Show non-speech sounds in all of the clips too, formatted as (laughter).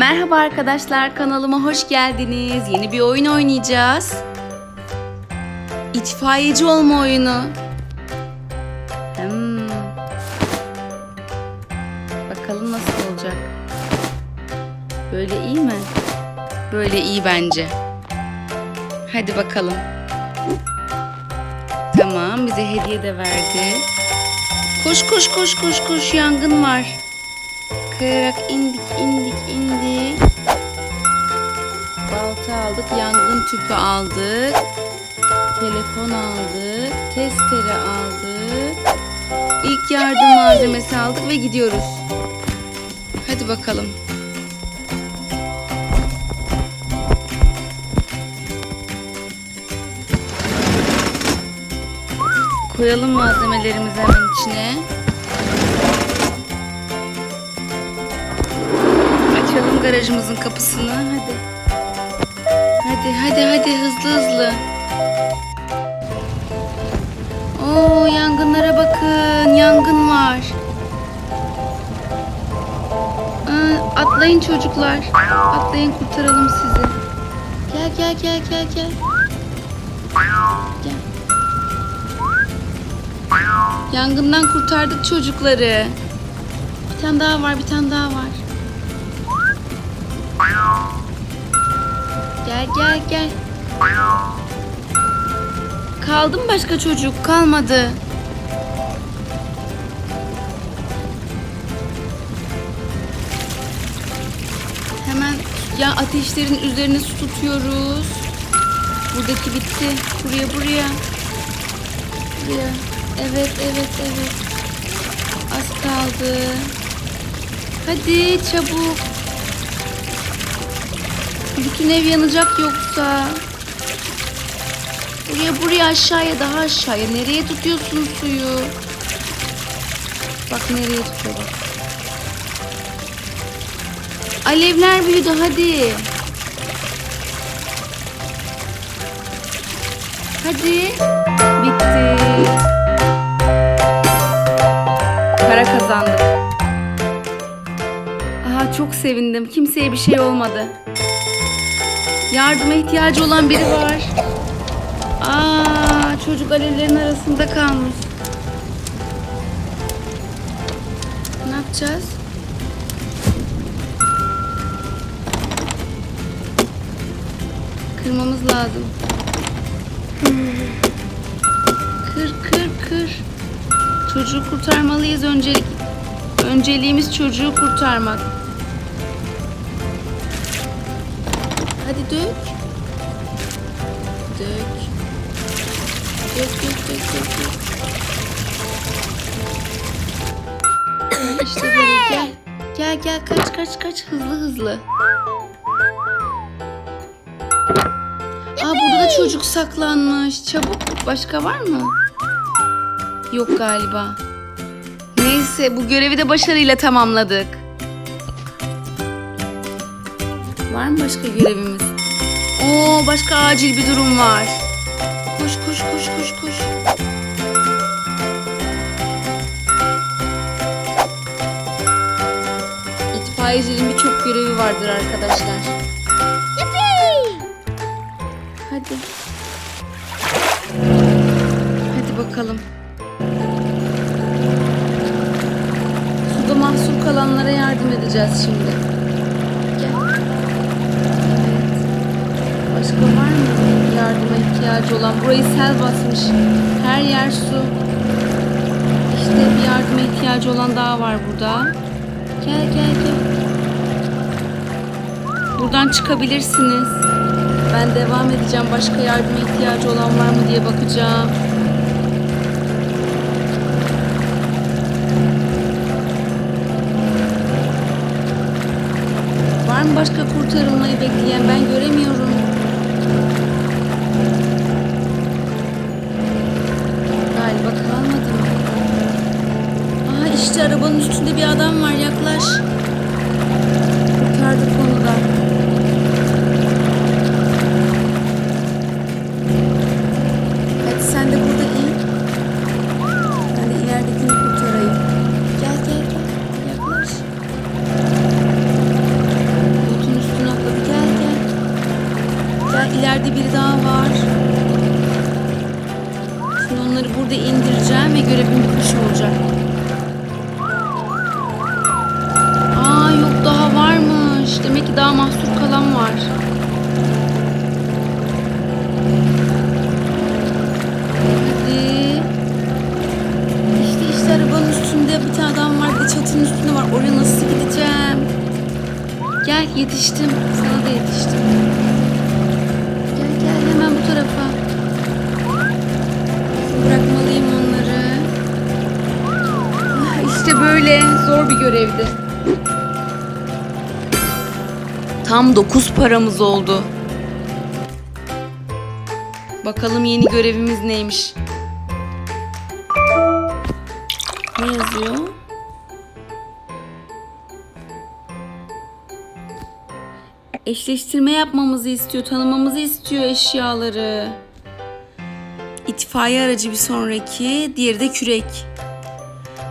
Merhaba arkadaşlar kanalıma hoş geldiniz. Yeni bir oyun oynayacağız. İtfaiyeci olma oyunu. Hmm. Bakalım nasıl olacak. Böyle iyi mi? Böyle iyi bence. Hadi bakalım. Tamam bize hediye de verdi. Koş koş koş koş koş yangın var. Kayarak indik indik indik. Balta aldık, yangın tüpü aldık. Telefon aldık, testere aldık. İlk yardım malzemesi aldık ve gidiyoruz. Hadi bakalım. Koyalım malzemelerimizi hemen içine. Açalım garajımızın kapısını. Hadi. Hadi hadi hadi hızlı hızlı. Oo yangınlara bakın. Yangın var. Atlayın çocuklar. Atlayın kurtaralım sizi. Gel gel gel gel gel. Gel. Yangından kurtardık çocukları. Bir tane daha var, bir tane daha var. Gel gel gel. Kaldı mı başka çocuk? Kalmadı. Hemen ya ateşlerin üzerine su tutuyoruz. Buradaki bitti. Buraya buraya. Buraya. Evet evet evet. Az kaldı. Hadi çabuk. Bütün ev yanacak yoksa. Buraya buraya aşağıya daha aşağıya. Nereye tutuyorsun suyu? Bak nereye tutuyor. Alevler büyüdü hadi. Hadi. Bitti. Para kazandık. Çok sevindim. Kimseye bir şey olmadı. Yardıma ihtiyacı olan biri var. Aa, çocuk alevlerin arasında kalmış. Ne yapacağız? Kırmamız lazım. Kır kır kır. Çocuğu kurtarmalıyız öncelik. Önceliğimiz çocuğu kurtarmak. Hadi dök. Dök. Dök dök dök dök dök. (coughs) işte böyle gel. Gel gel kaç kaç kaç hızlı hızlı. Aa burada da çocuk saklanmış. Çabuk başka var mı? Yok galiba. Neyse bu görevi de başarıyla tamamladık. Var mı başka görevimiz? Oo başka acil bir durum var. Koş koş koş koş koş. İtfaiyecinin birçok görevi vardır arkadaşlar. Hadi. Hadi bakalım. Suda mahsur kalanlara yardım edeceğiz şimdi. Başka var mı yardıma ihtiyacı olan? Burayı sel basmış. Her yer su. İşte bir yardıma ihtiyacı olan daha var burada. Gel gel gel. Buradan çıkabilirsiniz. Ben devam edeceğim. Başka yardıma ihtiyacı olan var mı diye bakacağım. Var mı başka kurtarılmayı bekleyen? Ben göremiyorum. Yetiştim. Sana da yetiştim. Gel gel hemen bu tarafa. Bırakmalıyım onları. Ah, İşte böyle zor bir görevdi. Tam 9 paramız oldu. Bakalım yeni görevimiz neymiş. Ne yazıyor? Eşleştirme yapmamızı istiyor, tanımamızı istiyor eşyaları. İtfaiye aracı bir sonraki, diğeri de kürek.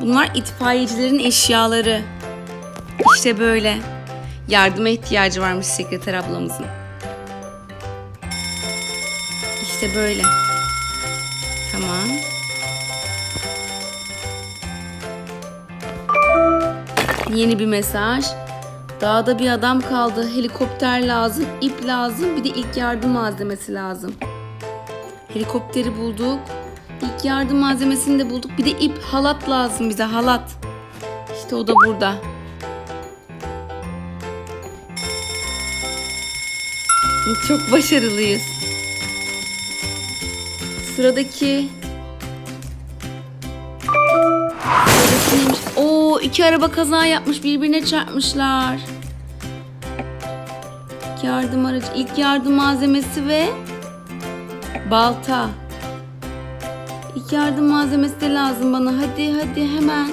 Bunlar itfaiyecilerin eşyaları. İşte böyle. Yardıma ihtiyacı varmış sekreter ablamızın. İşte böyle. Tamam. Yeni bir mesaj. Dağda bir adam kaldı. Helikopter lazım, ip lazım, bir de ilk yardım malzemesi lazım. Helikopteri bulduk. İlk yardım malzemesini de bulduk. Bir de ip, halat lazım bize, halat. İşte o da burada. Çok başarılıyız. Sıradaki? Oo iki araba kaza yapmış birbirine çarpmışlar. Yardım aracı, ilk yardım malzemesi ve balta. İlk yardım malzemesi de lazım bana. Hadi hadi hemen.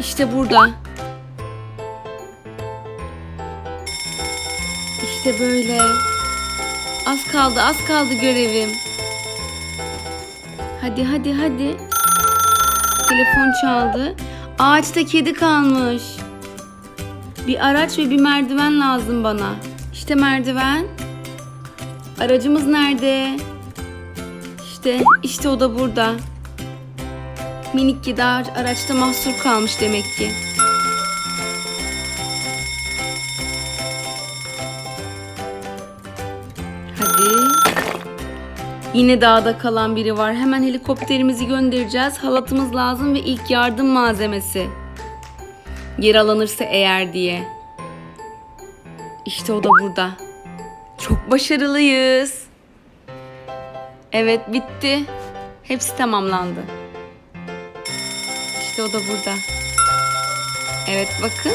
İşte burada. İşte böyle. Az kaldı, az kaldı görevim. Hadi hadi hadi. Telefon çaldı. Ağaçta kedi kalmış. Bir araç ve bir merdiven lazım bana. İşte merdiven. Aracımız nerede? İşte, işte o da burada. Minik ağaç- araçta mahsur kalmış demek ki. Hadi. Yine dağda kalan biri var. Hemen helikopterimizi göndereceğiz. Halatımız lazım ve ilk yardım malzemesi. Yer alınırsa eğer diye. İşte o da burada. Çok başarılıyız. Evet bitti. Hepsi tamamlandı. İşte o da burada. Evet bakın.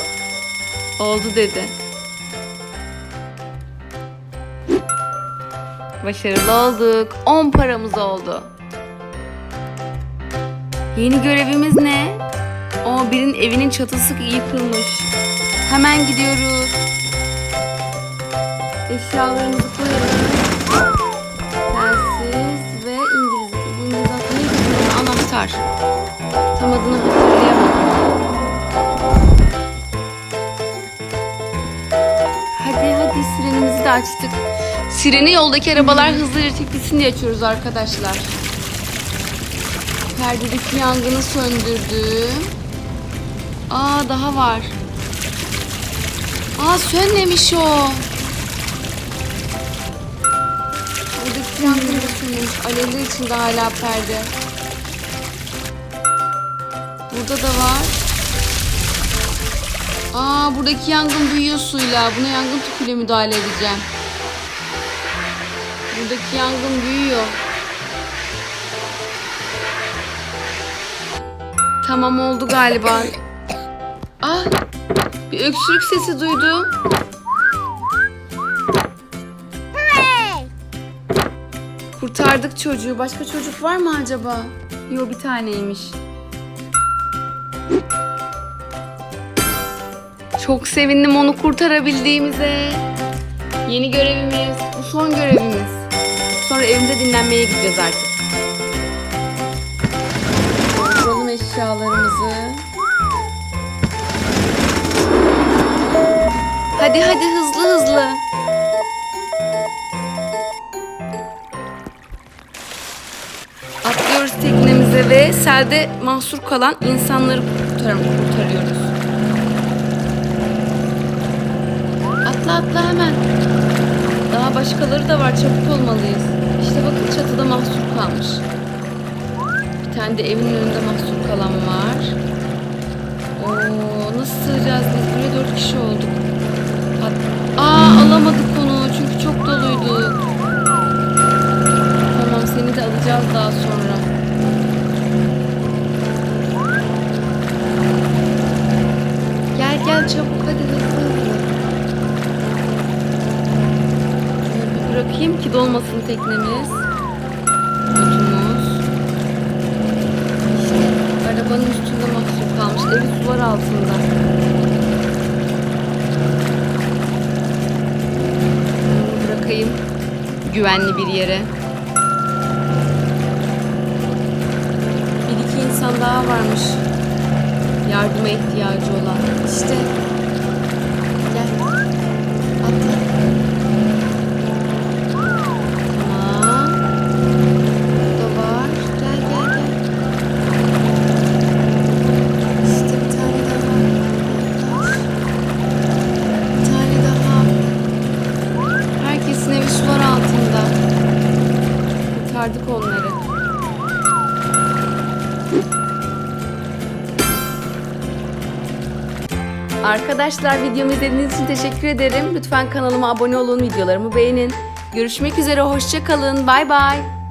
Oldu dedi. Başarılı olduk. 10 paramız oldu. Yeni görevimiz ne? O birinin evinin çatısı yıkılmış. Hemen gidiyoruz. Eşyalarımızı koyalım. Telsiz ve İngiliz. Bu İngiliz adı neydi? Anahtar. Tam adını hatırlayamadım. Hadi hadi sirenimizi de açtık. Sireni yoldaki arabalar hızlıca tepkisin diye açıyoruz arkadaşlar. Perdedeki yangını söndürdüm. Aa daha var. Aa sönmemiş o. Da sönmemiş. Alevler içinde hala perde. Burada da var. Aa buradaki yangın büyüyor suyla. Buna yangın tüpüyle müdahale edeceğim. Buradaki yangın büyüyor. Tamam oldu galiba. Ah! Bir öksürük sesi duydum. Kurtardık çocuğu. Başka çocuk var mı acaba? Yok bir taneymiş. Çok sevindim onu kurtarabildiğimize. Yeni görevimiz, bu son görevimiz. Sonra evimde dinlenmeye gideceğiz artık. Dolduralım eşyalarımızı. Hadi hadi hızlı hızlı. Teknemize ve selde mahsur kalan insanları kurtar kurtarıyoruz. Atla atla hemen. Daha başkaları da var çabuk olmalıyız. İşte bakın çatıda mahsur kalmış. Bir tane de evin önünde mahsur kalan var. Oo, nasıl sığacağız biz? Buraya dört kişi olduk. At- Aa alamadık bırakayım ki dolmasın teknemiz. Botumuz. İşte arabanın üstünde mahsur kalmış. Evi sular altında. Bırakayım güvenli bir yere. Bir iki insan daha varmış. Yardıma ihtiyacı olan. İşte. Kurtardık onları. Arkadaşlar videomu izlediğiniz için teşekkür ederim. Lütfen kanalıma abone olun, videolarımı beğenin. Görüşmek üzere, hoşça kalın. Bay bay.